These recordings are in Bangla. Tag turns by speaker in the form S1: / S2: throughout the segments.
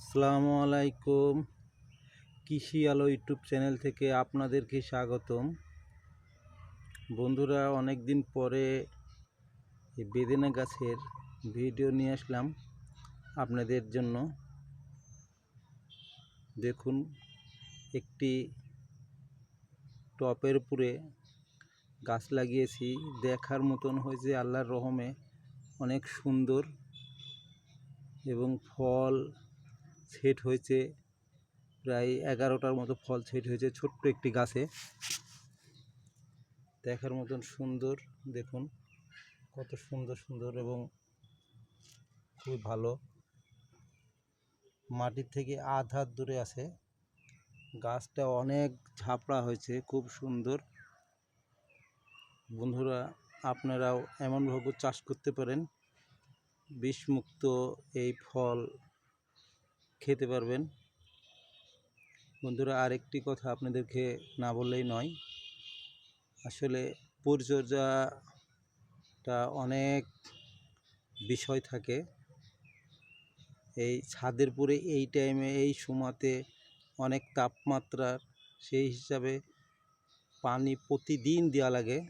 S1: আসসালামু আলাইকুম। কৃষি আলো ইউটিউব চ্যানেল থেকে আপনাদেরকে স্বাগতম। বন্ধুরা অনেক দিন পরে বেদেনা গাছের ভিডিও নিয়ে আসলাম আপনাদের জন্য। দেখুন, একটি টপের উপরে গাছ লাগিয়েছি। দেখার মতন হয়েছে আল্লাহর রহমে অনেক সুন্দর এবং ফল সেট হয়েছে। প্রায় এগারোটার মতো ফল সেট হয়েছে ছোট্ট একটি গাছে। দেখার মতন সুন্দর, দেখুন, কত সুন্দর সুন্দর এবং খুবই ভালো। মাটির থেকে আধ হাত দূরে আছে। গাছটা অনেক ঝাপড়া হয়েছে, খুব সুন্দর। বন্ধুরা, আপনারাও এমনভাবে চাষ করতে পারেন। বিষমুক্ত এই ফল খেতে পারবেন। বন্ধুরা, আরেকটি কথা আপনাদেরকে না বললেই নয়। আসলে পরিচর্যাটা অনেক বিষয় থাকে। এই ছাদের পরে এই টাইমে এই সময়তে অনেক তাপমাত্রার সেই হিসাবে পানি প্রতিদিন দেওয়া লাগে।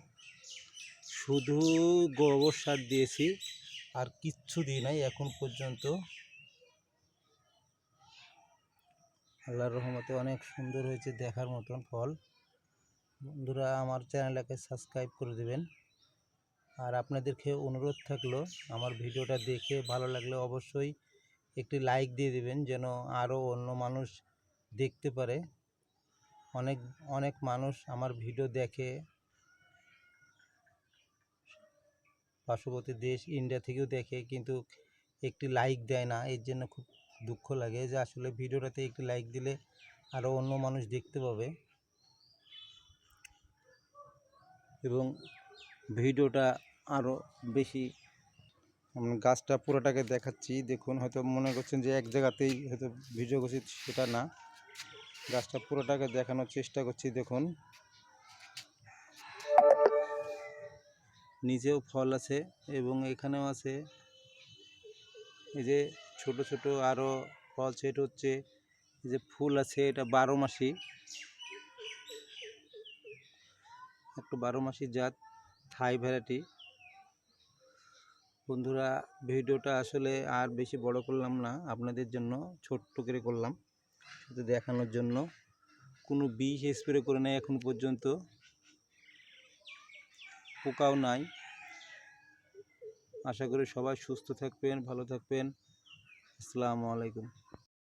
S1: শুধু গোবর সার দিয়েছি, আর কিচ্ছু দিই নাই এখন পর্যন্ত। আল্লাহর রহমতে অনেক সুন্দর হয়েছে দেখার মতন ফল। বন্ধুরা, আমার চ্যানেলটাকে সাবস্ক্রাইব করে দেবেন। আর আপনাদেরকে অনুরোধ থাকল, আমার ভিডিওটা দেখে ভালো লাগলে অবশ্যই একটি লাইক দিয়ে দেবেন, যেন আরও অন্য মানুষ দেখতে পারে। অনেক অনেক মানুষ আমার ভিডিও দেখে। পার্শ্ববর্তী দেশ ইন্ডিয়া থেকেও দেখে, কিন্তু একটি লাইক দেয় না, এর জন্য খুব দুঃখ লাগে যে আসলে ভিডিওটাতে একটি লাইক দিলে আরও অন্য মানুষ দেখতে পাবে। এবং ভিডিওটা আরও বেশি গাছটা পুরোটাকে দেখাচ্ছি। দেখুন, হয়তো মনে করছেন যে এক জায়গাতেই হয়তো ভিডিও করছি, সেটা না। গাছটা পুরোটাকে দেখানোর চেষ্টা করছি, দেখুন। নিজেও ফল আছে এবং এখানেও আছে। এই যে ছোট ছোট আরও ফল সেট হচ্ছে। যে ফুল আছে, এটা বারো মাসি। একটু বারো মাসি জাত, থাই ভ্যারাইটি। বন্ধুরা, ভিডিওটা আসলে আর বেশি বড় করলাম না, আপনাদের জন্য ছোট্ট করে করলাম। শুধু দেখানোর জন্য। কোনো বিষ স্প্রে করে নেয় এখন পর্যন্ত। পোকাও নাই। আশা করি সবাই সুস্থ থাকবেন, ভালো থাকবেন। আসসালামু আলাইকুম।